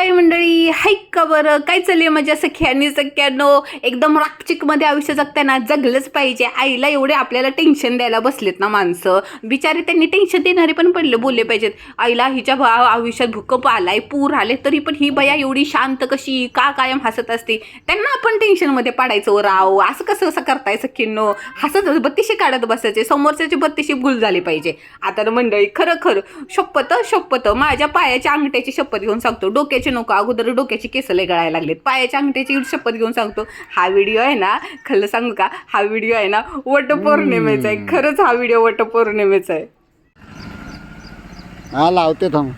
काय मंडळी? हाय का बरं? काय चालली माझ्या सख्यानी सख्यानो? एकदम राकचिकमध्ये आयुष्य जगताना जगलंच पाहिजे. आईला एवढे आपल्याला टेन्शन द्यायला बसलेत ना माणसं. बिचारे त्यांनी टेन्शन देणारे पण पडले बोलले पाहिजेत. आईला हिच्या भा- आयुष्यात भूकंप आलाय पूर आले तरी पण ही बया एवढी शांत कशी? का कायम हसत असते? त्यांना आपण टेन्शनमध्ये पाडायचं राव. असं कसं असं करताय सख्यांनो? हसत बत्तीशी काढत बसायचे. समोरच्याची बत्तीशी भूल झाली पाहिजे. आता मंडळी खरं खरं. शपथ शपथ. माझ्या पायाच्या अंगठ्याची शपथ घेऊन सांगतो. डोक्याची नको. अगोदर डोक्याची केस लय गळायला लागलेत. पायाच्या अंगठ्याची शपथ घेऊन सांगतो हा व्हिडिओ आहे ना खरं सांगू का? हा व्हिडिओ आहे ना वटपौर्णिमेचा आहे. खरंच हा व्हिडिओ वटपौर्णिमेचा आहे. हा लावते थांब.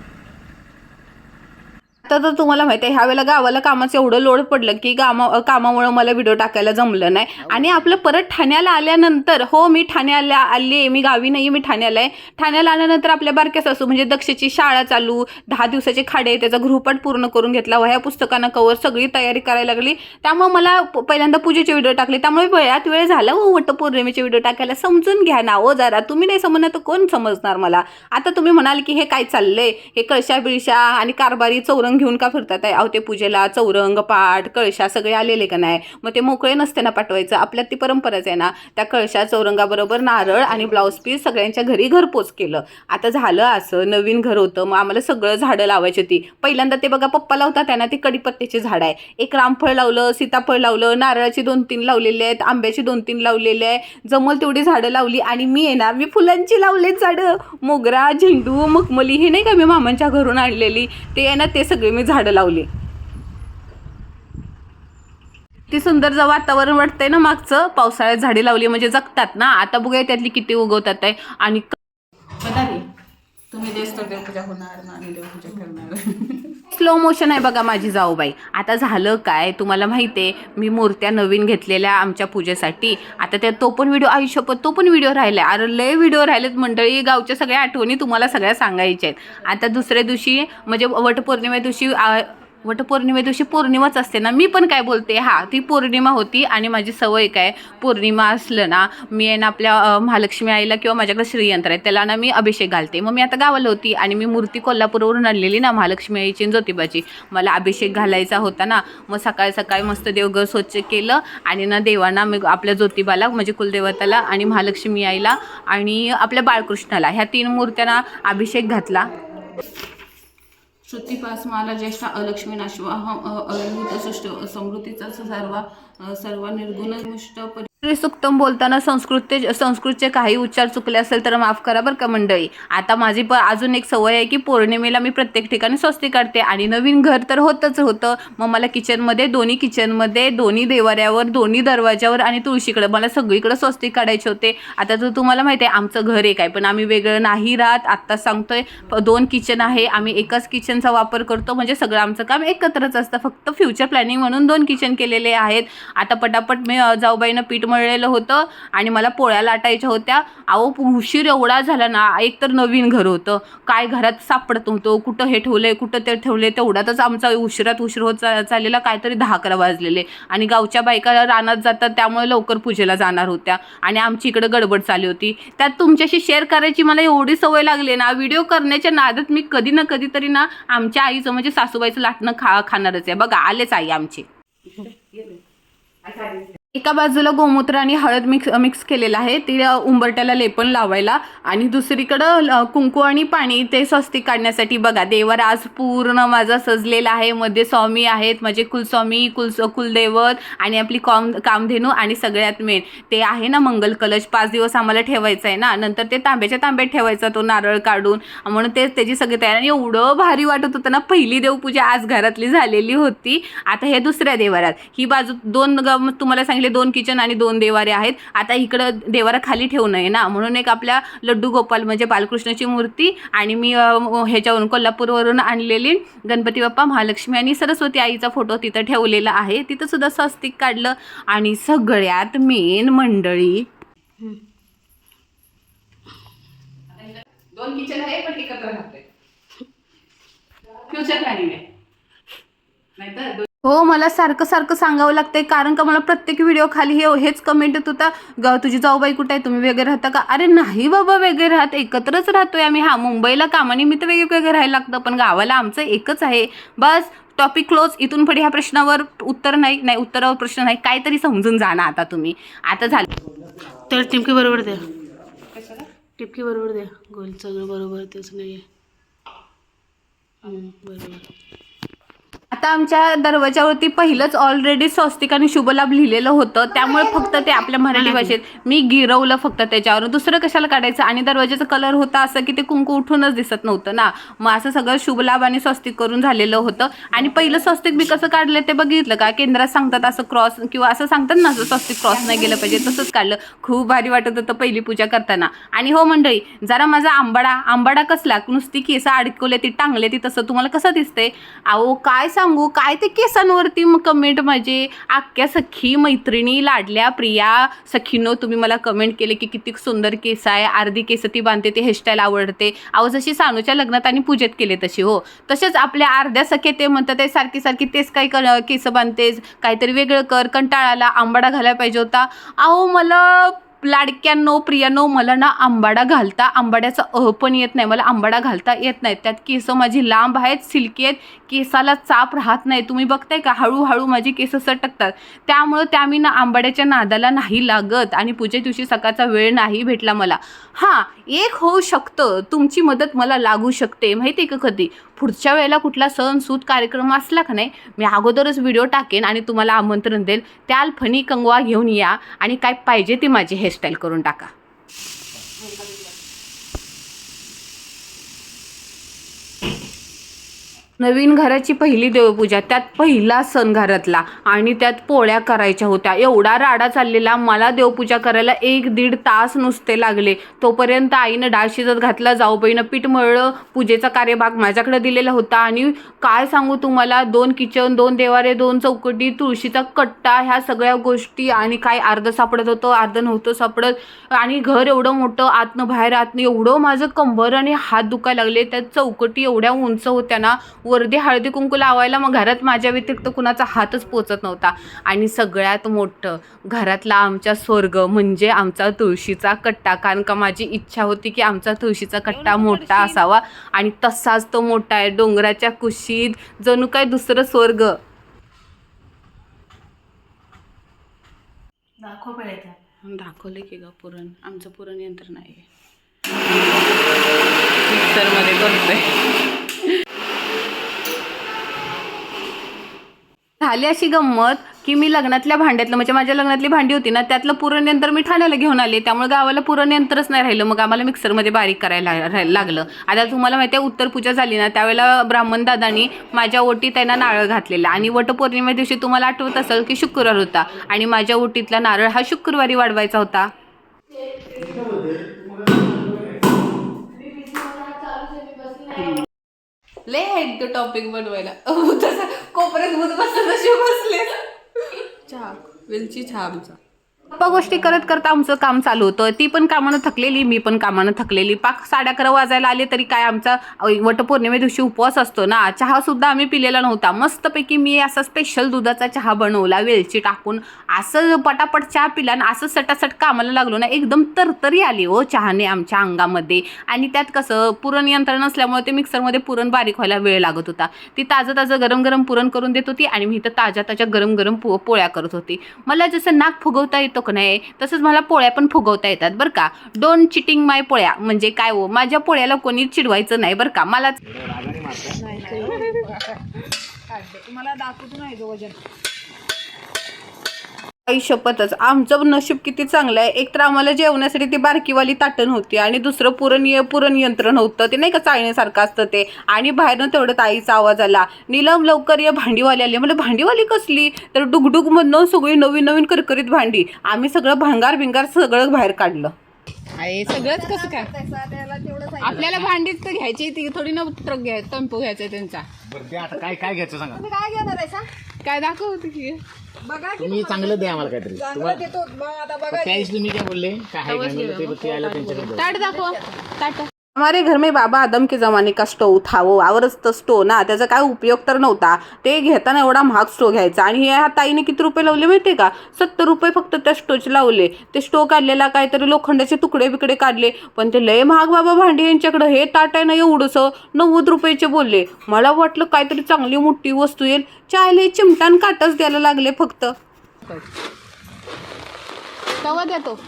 आता तर तुम्हाला माहिती आहे ह्या वेळेला गावाला कामाचं एवढं लोड पडलं की कामा कामामुळं मला व्हिडिओ टाकायला जमलं नाही. आणि आपलं परत ठाण्याला आल्यानंतर हो मी ठाण्याला आली आहे मी गावी नाही मी ठाण्याला आहे. ठाण्याला आल्यानंतर आपल्या बारक्या सासू म्हणजे दक्षची शाळा चालू दहा दिवसाचे खाडे त्याचा गृहपाठ पूर्ण करून घेतला वह्या पुस्तकांना कवर सगळी तयारी करायला लागली. त्यामुळे मला पहिल्यांदा पूजेचे व्हिडिओ टाकले. त्यामुळे वेळात वेळ झाला हो वटपौर्णिमेचे व्हिडिओ टाकायला. समजून घ्या ना हो जरा. तुम्ही नाही समजणार तर कोण समजणार मला? आता तुम्ही म्हणाल की हे काय चाललंय? हे कळशा बिळशा आणि कारभारी चौरंग घेऊन का फिरतात आहे अवते ते पूजेला चौरंग पाठ कळशा सगळे आलेले का नाही? मग ते मोकळे नसते ना पाठवायचं? आपल्यात ती परंपराच आहे ना. त्या कळशा चौरंगाबरोबर नारळ आणि ब्लाऊज पीस सगळ्यांच्या घरी घरपोच केलं. आता झालं असं नवीन घर होतं. मग आम्हाला सगळं झाडं लावायची होती. पहिल्यांदा ते बघा पप्पा लावतात आहे ना ती कडीपत्त्याची झाडं आहे. एक रामफळ लावलं सीताफळ लावलं नारळाची दोन तीन लावलेली आहेत आंब्याची दोन तीन लावलेली आहे. जमल तेवढी झाडं लावली आणि मी आहे ना मी फुलांची लावलेत झाडं. मोगरा झेंडू मखमली हे नाही का मी मामांच्या घरून आणलेली? ते आहे ना ते सगळे मी झाडं लावली. ती सुंदर जर वातावरण वाटतंय ना मागचं. पावसाळ्यात झाडे लावली म्हणजे जगतात ना. आता बघूया त्यातली किती उगवतात आहे आणि तर देवपूजा होणार ना देवपूजा करणार. स्लो मोशन आहे बघा माझी जाऊबाई. आता झालं काय? तुम्हाला माहिती आहे मी मूर्त्या नवीन घेतलेल्या आमच्या पूजेसाठी. आता त्या तो पण व्हिडिओ आयुष्यपत तो पण व्हिडिओ राहिला अरे लय व्हिडिओ राहिलेत मंडळी. गावच्या सगळ्या आठवणी तुम्हाला सगळ्या सांगायच्या आहेत. आता दुसऱ्या दिवशी म्हणजे वटपौर्णिमे दिवशी वटपौर्णिमे दिवशी पौर्णिमाच असते ना. मी पण काय बोलते हा ती पौर्णिमा होती आणि माझी सवय काय पौर्णिमा असलं ना मी आहे ना आपल्या महालक्ष्मी आईला किंवा माझ्याकडे श्रीयंत्र आहे त्याला ना मी अभिषेक घालते. मग मी आता गावाला होती आणि मी मूर्ती कोल्हापूरवरून आणलेली ना महालक्ष्मी आईची ज्योतिबाची. मला अभिषेक घालायचा होता ना मग सकाळी सकाळी मस्त देवघर स्वच्छ केलं आणि ना देवांना मी आपल्या ज्योतिबाला म्हणजे कुलदेवताला आणि महालक्ष्मी आईला आणि आपल्या बाळकृष्णाला ह्या तीन मूर्त्यांना अभिषेक घातला. श्रुतिपास माला ज्येष्ठा अलक्ष्मी नाशवाहम अयुत सृष्ट समृद्धीचा सर्व सर्व निर्गुण मुष्ट सुक्तम बोलताना संस्कृतचे संस्कृतचे काही उच्चार चुकले असेल तर माफ करा बरं का मंडळी. आता माझी प अजून एक सवय आहे की पौर्णिमेला मी प्रत्येक ठिकाणी स्वस्ती काढते आणि नवीन घर तर होतच होतं. मग मला किचनमध्ये दोन्ही किचनमध्ये दोन्ही देवाऱ्यावर दोन्ही दरवाज्यावर आणि तुळशीकडे मला सगळीकडे स्वस्ती काढायचे होते. आता तर तुम्हाला माहिती आहे आमचं घर एक आहे पण आम्ही वेगळं नाही राहत. आत्ता सांगतोय प- दोन किचन आहे आम्ही एकाच किचनचा वापर करतो. म्हणजे सगळं आमचं काम एकत्रच असतं. फक्त फ्युचर प्लॅनिंग म्हणून दोन किचन केलेले आहेत. आता पटापट मी जाऊबाईनं पीठ मळलेलं होतं आणि मला पोळ्या लाटायच्या होत्या. अहो उशीर एवढा झाला ना एक तर नवीन घर होतं. काय घरात सापडत नव्हतं. कुठं हे ठेवलंय कुठं ते ठेवलंय तेवढ्यातच आमचा उशिरात उशीर होत चाललेला. काहीतरी दहा अकरा वाजलेले. आणि गावच्या बायका रानात जातात त्यामुळे लवकर पूजेला जाणार होत्या. आणि आमची इकडं गडबड चालली होती. त्यात तुमच्याशी शेअर करायची मला एवढी सवय लागली ना व्हिडिओ करण्याच्या नादात मी कधी ना कधी तरी ना आमच्या आईचं म्हणजे सासूबाईचं लाटणं खा खाणारच आहे. बघा आलेच आई आमची. एका बाजूला गोमूत्र आणि हळद मिक्स मिक्स केलेलं आहे. ती उंबरट्याला लेपन लावायला आणि दुसरीकडं ल- कुंकू आणि पाणी ते स्वस्ती काढण्यासाठी बघा. देवर आज पूर्ण माझा सजलेला आहे. मध्ये स्वामी आहेत. माझे कुलस्वामी कुल कुलदैवत आणि आपली कॉम कामधेनू आणि सगळ्यात मेन ते आहे ना मंगल कलश. पाच दिवस आम्हाला ठेवायचं आहे ना. नंतर ते तांब्याच्या तांब्यात ठेवायचा तो नारळ काढून. म्हणून ते त्याची सगळी तयारी. आणि एवढं भारी वाटत होतं ना. पहिली देवपूजा आज घरातली झालेली होती. आता हे दुसऱ्या देवारात. ही बाजू दोन ग- तुम्हाला सांगितलं दोन किचन आणि दोन देवारे आहेत. आता इकडं देवारा खाली ठेवू नये ना. म्हणून एक आपल्या लड्डू गोपाल म्हणजे बालकृष्णाची मूर्ती आणि मी ह्याच्यावरून कोल्हापूरवरून आणलेली गणपती बाप्पा महालक्ष्मी आणि सरस्वती आईचा फोटो तिथं ठेवलेला आहे. तिथं सुद्धा स्वस्तिक काढलं आणि सगळ्यात मेन मंडळी. दोन किचन आहे पण एकत्र राहते फ्युचर प्लॅनिंग आहे. नाहीतर हो मला सारखं सारखं सांगावं लागतंय कारण का मला प्रत्येक व्हिडिओ खाली हे हेच कमेंट येत होता ग तुझी जाऊबाई कुठे आहे? तुम्ही वेगळे राहता का? अरे नाही बाबा वेगळे राहत एकत्रच राहतोय आम्ही. हा मुंबईला कामानिमित्त वेगवेगळे राहायला लागतं पण गावाला आमचं एकच आहे. बस टॉपिक क्लोज इथून पुढे ह्या प्रश्नावर उत्तर नाही नाही उत्तरावर प्रश्न नाही. काहीतरी समजून जाणार आता तुम्ही. आता झालं. तर टिपकी बरोबर द्या. टिपकी बरोबर द्या. गोल सगळं बरोबर तेच नाही बरोबर. आता आमच्या दरवाजावरती पहिलंच ऑलरेडी स्वस्तिक आणि शुभलाभ लिहिलेलं होतं. त्यामुळे फक्त ते आपल्या मराठी भाषेत. मी गिरवलं फक्त त्याच्यावर दुसरं कशाला काढायचं? आणि दरवाजाचा कलर होता असं की ते कुंकू उठूनच दिसत नव्हतं ना. मग असं सगळं शुभलाभ आणि स्वस्तिक करून झालेलं होतं. आणि पहिलं स्वस्तिक मी कसं काढलं ते बघितलं का? केंद्रात सांगतात असं क्रॉस किंवा असं सांगतात ना असं स्वस्तिक क्रॉस नाही गेलं पाहिजे तसंच काढलं. खूप भारी वाटत होतं पहिली पूजा करताना. आणि हो मंडळी जरा माझा आंबाडा आंबाडा कसला? नुसती केस अडकवले ती टांगले ती तसं तुम्हाला कसं दिसतंय? अहो काय सांगू सांगू? काय ते केसांवरती मग कमेंट माझे? अख्ख्या सखी मैत्रिणी लाडल्या प्रिया. सखीनो तुम्ही मला कमेंट केले की किती सुंदर केस आहे. अर्धी केस ती बांधते ते हेअरस्टाईल आवडते. अहो जशी सानूच्या लग्नात आणि पूजेत केले तशी हो. तसेच आपल्या अर्ध्या सखे ते म्हणतात ते सारखी सारखी तेच काही कर केस बांधतेस? काहीतरी वेगळं कर. कंटाळाला आंबाडा घालायला पाहिजे होता. अहो मला लाडक्यांनो प्रियानो मला ना आंबाडा घालता. आंबाड्याचा अह पण येत नाही मला आंबाडा घालता येत नाही. त्यात केस माझी लांब आहेत सिल्की आहेत केसाला चाप राहत नाही. तुम्ही बघताय का? हळूहळू माझी केस सटकतात. त्यामुळं त्या मी ना आंबाड्याच्या नादाला नाही लागत आणि पूजे दिवशी सकाळचा वेळ नाही भेटला मला. हां एक होऊ शकतं. तुमची मदत मला लागू शकते. माहिती आहे का कधी? पुढच्या वेळेला कुठला सण सूत कार्यक्रम असला का नाही मी अगोदरच व्हिडिओ टाकेन आणि तुम्हाला आमंत्रण देईल. त्याल फणी कंगवा घेऊन या आणि काय पाहिजे ती माझी हेअरस्टाईल करून टाका. नवीन घराची पहिली देवपूजा त्यात पहिला सण घरातला आणि त्यात पोळ्या करायच्या होत्या. एवढा राडा चाललेला मला देवपूजा करायला एक दीड तास नुसते लागले. तोपर्यंत आईनं डाळ शिजत घातला जाऊ बाईनं पीठ मळलं पूजेचा कार्यभाग माझ्याकडे दिलेला होता. आणि काय सांगू तुम्हाला दोन किचन दोन देवारे दोन चौकटी तुळशीचा कट्टा ह्या सगळ्या गोष्टी आणि काय अर्ध सापडत होतं अर्ध नव्हतं सापडत. आणि घर एवढं मोठं आतनं बाहेर आतनं एवढं माझं कंबर आणि हात दुखायला लागले. त्यात चौकटी एवढ्या उंच होत्या ना वरती हळदी कुंकू लावायला मग घरात माझ्या व्यतिरिक्त कुणाचा हातच पोचत नव्हता. आणि सगळ्यात मोठं घरातला आमच्या स्वर्ग म्हणजे आमचा तुळशीचा कट्टा. कारण का माझी इच्छा होती की आमचा तुळशीचा कट्टा मोठा असावा. आणि तसाच तो मोठा आहे डोंगराच्या कुशीत जणू काय दुसरं स्वर्ग. दाखव दाखवले की ग पुरण. आमचं पुरण यंत्र नाही मिक्सरमध्ये करतोय. झाली अशी गंमत की मी लग्नातल्या भांड्यातलं म्हणजे माझ्या लग्नातली भांडी होती ना त्यातलं पुरण यंत्र मी ठाण्याला घेऊन आले. त्यामुळे गावाला पुरण यंत्रच नाही राहिलं. मग आम्हाला मिक्सरमध्ये बारीक करायला लागलं. आता तुम्हाला माहिती आहे उत्तर पूजा झाली ना त्यावेळेला ब्राह्मण दादानी माझ्या ओटीत त्यांना नारळ घातलेला. आणि वटपौर्णिमे दिवशी तुम्हाला आठवत असेल की शुक्रवार होता आणि माझ्या ओटीतला नारळ हा शुक्रवारी वाढवायचा होता. लय आहेत तो टॉपिक बनवायला. तसं कोपऱ्यात भूत बसलं तसे बसले. चहा. वेलची चहा आमचा. गप्पा गोष्टी करत करता आमचं काम चालू होतं. ती पण कामानं थकलेली मी पण कामानं थकलेली. पाक साडे अकरा वाजायला आले तरी काय आमचा वटपौर्णिमे दिवशी उपवास असतो ना. चहा सुद्धा आम्ही पिलेला नव्हता. मस्तपैकी मी असा स्पेशल दुधाचा चहा बनवला वेलची टाकून. असं पटापट चहा पिला आणि असं सटासट कामाला लागलो ना एकदम तरतरी आली हो चहाने आमच्या अंगामध्ये. आणि त्यात कसं पुरण यंत्र नसल्यामुळे ते मिक्सरमध्ये पुरण बारीक व्हायला वेळ लागत होता. ती ताजं ताजं गरम गरम पुरण करून देत होती आणि मी इथं ताज्या ताज्या गरम गरम पो पोळ्या करत होती. मला जसं नाक फुगवता येतं का नाही. तसंच मला पोळ्या पण फुगवता येतात बरं का. डोंट चिटिंग माय पोळ्या. म्हणजे काय हो? माझ्या पोळ्याला कोणी चिडवायचं नाही बरं का. मला आई शपथच. आमचं नशीब किती चांगलं आहे. एक तर आम्हाला जेवण्यासाठी ती बारकीवाली ताटण होती आणि दुसरं पुरण य- पुरण यंत्र नव्हतं. ते नाही का चाळण्यासारखं असतं ते. आणि बाहेरनं तेवढं ताईचा आवाज आला नीलम लवकर ये भांडीवाली आली. म्हणजे भांडीवाली कसली? तर डुगडुगमधनं सगळी नवीन नवीन करकरीत भांडी आम्ही सगळं भांगार भिंगार सगळं बाहेर काढलं. आहे सगळंच कसं काय? आपल्याला भांडीच तर घ्यायची ती. थोडी न ट्रक घ्यायचा टेम्पो घ्यायचा त्यांचा काय काय घ्यायचं सांगा? काय घेणार आहे सांग काय दाखवते की? बघा की तुम्ही चांगलं द्या आम्हाला काहीतरी. चांगलं देतो. मग आता बघा त्या दिवशी तुम्ही काय बोलले. काय आहे काय ते ताट दाखव. ताट. हमारे घर में बाबा आदम के ज़माने का स्टोव था वो आवरच तर स्टोव ना त्याचा काय उपयोग तर नव्हता. ते घेताना एवढा महाग स्टोव घ्यायचा. आणि ह्या ताईने किती रुपये लावले माहिती का? सत्तर रुपये फक्त त्या स्टोवचे लावले. ते स्टोव काढलेला काहीतरी लोखंडाचे तुकडे बिकडे काढले. पण ते लय महाग बाबा भांडी यांच्याकडं. हे ताट आहे ना एवढंसं. नव्वद रुपयाचे बोलले. मला वाटलं काहीतरी चांगली मोठी वस्तू येईल. चायले चिमटान काटच द्यायला लागले फक्त. तवा द्या तो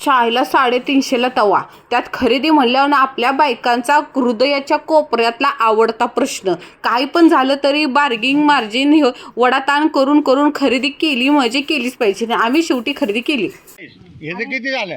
चायला साडेतीनशेला तवा. त्यात खरेदी म्हणल्यावर ना आपल्या बायकांचा हृदयाच्या कोपऱ्यातला आवडता प्रश्न. काही पण झालं तरी बार्गिंग मार्जिन हे वडाताण करून करून खरेदी केली म्हणजे केलीच पाहिजे. आम्ही शेवटी खरेदी केली. ह्याचं किती झालं?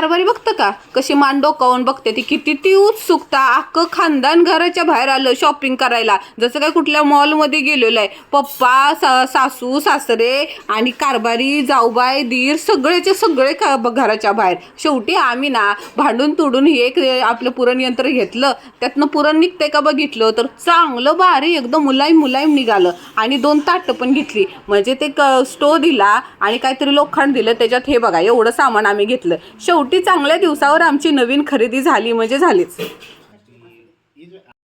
कारभारी बघतं का? कशी मान डोकावून बघते ती? किती ती उत्सुकता अख्खं खानदान घराच्या बाहेर आलं शॉपिंग करायला. जसं काय कुठल्या मॉलमध्ये गेलेलं आहे. पप्पा सा सासू सासरे आणि कारभारी जाऊबाई दीर सगळेचे सगळे घराच्या बाहेर. शेवटी आम्ही ना भांडून तुडून हे एक आपलं पुरण यंत्र घेतलं. त्यातनं पुरण निघतंय का बघितलं? तर चांगलं भारी एकदम मुलायम मुलायम निघालं. आणि दोन ताटं पण घेतली. म्हणजे ते क स्टो दिला आणि काहीतरी लोखंड दिलं. त्याच्यात हे बघा एवढं सामान आम्ही घेतलं. शेवटी चांगल्या दिवसावर आमची नवीन खरेदी झाली म्हणजे झालीच.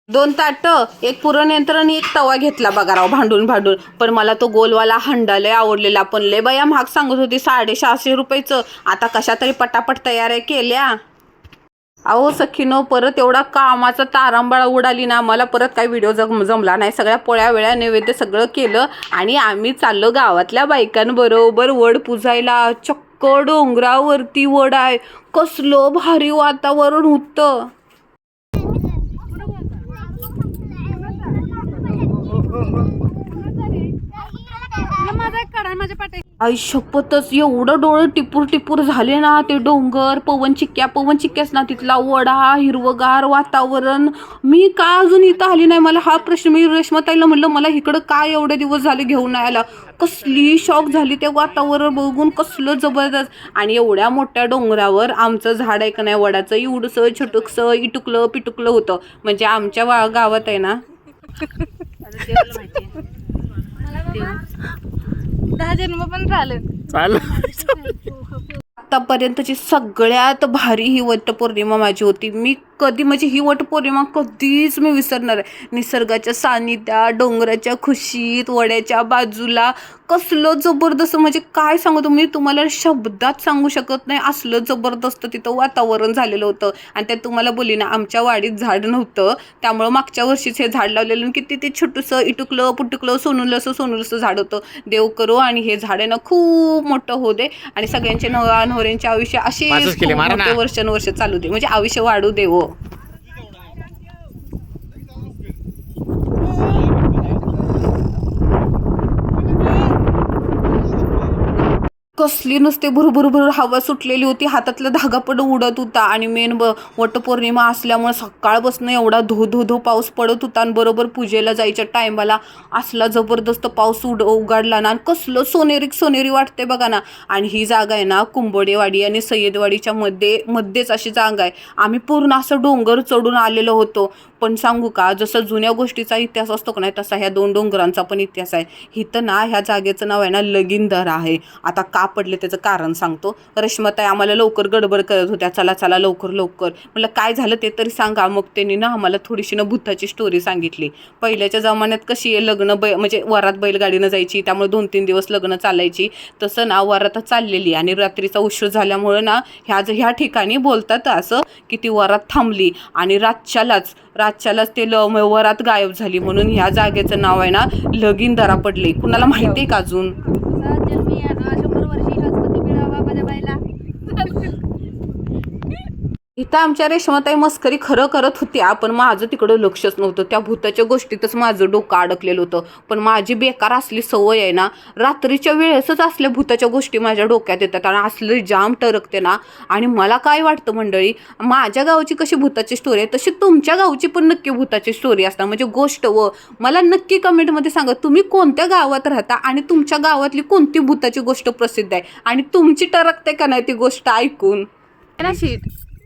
दोन ताट एक पुरणयंत्र आणि एक तवा घेतला बघा राव भांडून भांडून. पण मला तो गोलवाला हंडा लय आवडलेला पण लय बाया महाग सांगत होती साडेसहाशे रुपयेचं. आता कशा तरी पटापट तयाऱ्या केल्या. अहो सखीनो परत एवढा कामाचा तारांबळा उडाली ना मला परत काही व्हिडिओ जम जमला नाही. सगळ्या पोळ्या वेळ्या नैवेद्य सगळं केलं आणि आम्ही चाललो गावातल्या बायकांबरोबर वड पुजायला चक्क डोंगरावरती वड आहे कसलं भारी वातावरण होतं. आई शपथच एवढं डोळे टिपूर टिपूर झाले ना ते डोंगर पवन चिक्क्या पवन चिक्क्याच ना तिथला वडा हिरवगार वातावरण. मी का अजून इथं आली नाही? मला हा प्रश्न मी रेश्माताईला म्हणलं मला इकडं काय एवढे दिवस झाले घेऊन नाही आला कसली शॉक झाली ते वातावरण बघून कसलं जबरदस्त. आणि एवढ्या मोठ्या डोंगरावर आमचं झाड आहे का नाही वडाचं एवढंसं छोटुकसं इटुकलं पिटुकलं होतं. म्हणजे आमच्या वा गावात आहे ना? दहा जन्म पण झालं. चालेल. आत्तापर्यंतची सगळ्यात भारी ही वटपौर्णिमा माझी होती. मी कधी म्हणजे ही वटपौर्णिमा कधीच मी विसरणार आहे निसर्गाच्या सानिध्यात डोंगराच्या खुशीत वड्याच्या बाजूला कसलं जबरदस्त म्हणजे काय सांगू तुम्ही तुम्हाला शब्दात सांगू शकत नाही. असलं जबरदस्त तिथं वातावरण झालेलं होतं. आणि त्यात तुम्हाला बोली ना आमच्या वाडीत झाड नव्हतं. त्यामुळं मागच्या वर्षीच हे झाड लावलेलं आणि किती ते छोटंसं इटुकलं पुटुकलं सोनुलंसं सोनुलंसं झाड होतं. देव करो आणि हे झाड आहे ना खूप मोठं होऊ दे. आणि सगळ्यांचे नवरा नवऱ्यांचे आयुष्य असे मारा ना. वर्षानुवर्ष चालू दे म्हणजे आयुष्य वाढू दे हो कसली नुसते भुरभुर हवा सुटलेली होती. हातातला धागा पण उडत होता आणि मेन ब वटपौर्णिमा असल्यामुळे सकाळपासून एवढा धो धो धो पाऊस पडत होता आणि बरोबर पूजेला जायच्या टायमाला असला जबरदस्त पाऊस उड उघडला ना आणि कसलं सोनेरी सोनेरी वाटते बघा ना. आणि ही जागा आहे ना कुंभडेवाडी आणि सय्यदवाडीच्या मध्ये मध्येच अशी जागा आहे. आम्ही पूर्ण असं डोंगर चढून आलेलो होतो. पण सांगू का जसं जुन्या गोष्टीचा इतिहास असतो का नाही तसा ह्या दोन डोंगरांचा पण इतिहास आहे. हिथं ना ह्या जागेचं नाव आहे ना लगीनदर आहे. आता का पडले त्याचं कारण सांगतो. रश्मताई आम्हाला लवकर गडबड करत होत्या. चला चला लवकर लवकर. म्हटलं काय झालं ते तरी सांगा. मग त्यांनी ना आम्हाला थोडीशी ना भूताची स्टोरी सांगितली. पहिल्याच्या जमान्यात कशी आहे लग्न बै म्हणजे वरात बैलगाडीनं जायची त्यामुळे दोन तीन दिवस लग्न चालायची. तसं ना वरात चाललेली आणि रात्रीचा उशीर झाल्यामुळं ना ह्या ज- ह्या ठिकाणी बोलतात असं की ती वरात थांबली आणि रातच्यालाच रातच्यालाच ते ल वरात गायब झाली म्हणून ह्या जागेचं नाव आहे ना लगीन दरा पडले कुणाला माहिती आहे का अजून? इथं आमच्या रेशमाताई मस्करी खरं करत होत्या पण माझं तिकडं लक्षच नव्हतं. त्या भूताच्या गोष्टीतच माझं डोकं अडकलेलं होतं. पण माझी बेकार असली सवय आहे ना रात्रीच्या वेळेसच असल्या भूताच्या गोष्टी माझ्या डोक्यात येतात आणि असली जाम टरकते ना. आणि मला काय वाटतं मंडळी माझ्या गावची कशी भूताची स्टोरी आहे तशी तुमच्या गावची पण नक्की भूताची स्टोरी असणार. म्हणजे गोष्ट व मला नक्की कमेंटमध्ये सांगा तुम्ही कोणत्या गावात राहता आणि तुमच्या गावातली कोणती भूताची गोष्ट प्रसिद्ध आहे? आणि तुमची टरकते का नाही ती गोष्ट ऐकून?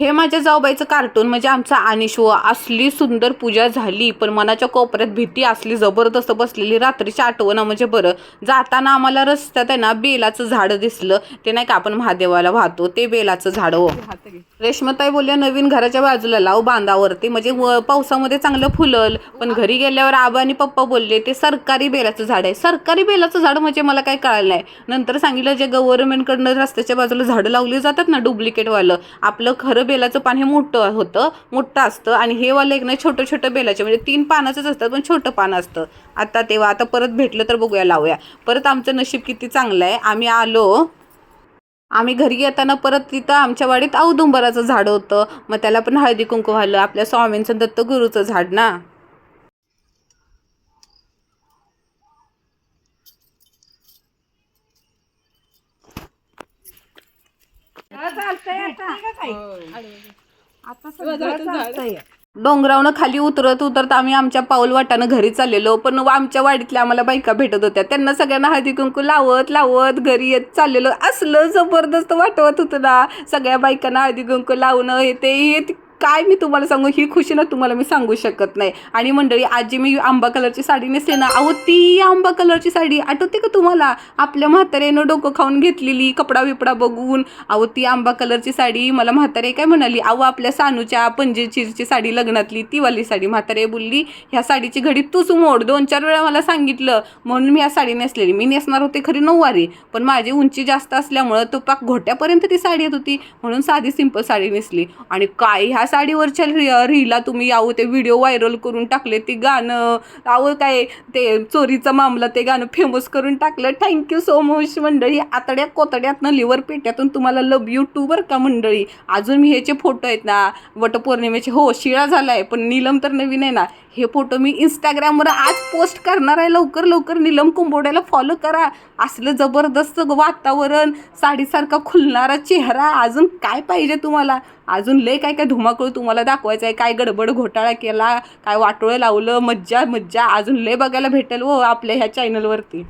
हे माझ्या जाऊबाईचं कार्टून म्हणजे आमचा आनिशो असली सुंदर पूजा झाली पण मनाच्या कोपऱ्यात भीती असली जबरदस्त बसलेली रात्रीची आठवण म्हणजे बरं. जाताना आम्हाला रस्त्यात आहे ना बेलाचं झाड दिसलं. ते नाही का आपण महादेवाला वाहतो ते बेलाचं झाड हो. रेश्मताई बोलल्या नवीन घराच्या बाजूला लाव बांधावरती. म्हणजे व- पावसामध्ये चांगलं फुलल पण घरी गेल्यावर आबा आणि पप्पा बोलले ते सरकारी बेलाचं झाड आहे. सरकारी बेलाचं झाड म्हणजे मला काही कळलं नाही. नंतर सांगितलं जे गव्हर्नमेंटकडनं रस्त्याच्या बाजूला झाडं लावली जातात ना डुप्लिकेटवालं आपलं खरं बेलाचं पान हे मोठं होतं मोठं असतं आणि हे वालं एक ना छोटं छोटं बेलाचे. म्हणजे तीन पानाचंच असतात पण छोटं पान असतं. आता तेव्हा आता परत भेटलं तर बघूया लावूया. परत आमचं नशीब किती चांगलं आहे. आम्ही आलो. आम्ही घरी येताना परत तिथं आमच्या वाडीत औदुंबराचं झाड होतं. मग त्याला पण हळदी कुंकू व्हायला आपल्या स्वामींचं दत्तगुरूचं झाड ना. डोंगरावनं खाली उतरत उतरत आम्ही आमच्या पाऊल वाटानं घरी चाललेलो पण आमच्या वाडीतल्या आम्हाला बायका भेटत होत्या. त्यांना सगळ्यांना हळदी कुंकू लावत लावत घरी येत चाललेलो. असलं जबरदस्त वाटवत होतं ना सगळ्या बायकांना हळदी कुंकू लावणं हे ते हे ते काय मी तुम्हाला सांगू? ही खुशी ना तुम्हाला मी सांगू शकत नाही. आणि मंडळी आजी मी आंबा कलरची साडी नेसते ना अहो ती आंबा कलरची साडी आठवते का तुम्हाला? आपल्या म्हाताऱ्यानं डोकं खाऊन घेतलेली कपडा बिपडा बघून. अहो ती आंबा कलरची साडी मला म्हातारे काय म्हणाली? अहो आपल्या सानूच्या पंजेचीरची साडी लग्नातली ती वाली साडी. म्हातारे बोलली ह्या साडीची घडी तूच मोड. दोन चार वेळा मला सांगितलं. म्हणून मी ह्या साडी नेसलेली. मी नेसणार होते खरी नऊवारी. पण माझी उंची जास्त असल्यामुळं तो पाक घोट्यापर्यंत ती साडी येत होती. म्हणून साधी सिंपल साडी नेसली. आणि काय ह्या साडीवरच्या रि रीला तुम्ही आहो ते व्हिडिओ व्हायरल करून टाकले ते गाणं. आहो काय ते चोरीचा मामला ते गाणं फेमस करून टाकलं. थँक्यू सो मच मंडळी. आतड्या कोतड्यातनं लिव्हर पेट्यातून तुम्हाला लव यू टू बरं का मंडळी? अजून मी ह्याचे फोटो आहेत ना वटपौर्णिमेचे. हो शिळा झाला आहे पण नीलम तर नवीन आहे ना. हे फोटो मी इंस्टाग्रामवर आज पोस्ट करणार आहे. लवकर लवकर नीलम कुंबोड्याला फॉलो करा. असलं जबरदस्त वातावरण साडीसारखा खुलणारा चेहरा. अजून काय पाहिजे तुम्हाला? अजून लय काय काय धुमाकूळ तुम्हाला दाखवायचं आहे काय गडबड घोटाळा केला काय वाटोळं लावलं मज्जा मज्जा अजून लय बघायला भेटेल हो आपल्या ह्या चॅनलवरती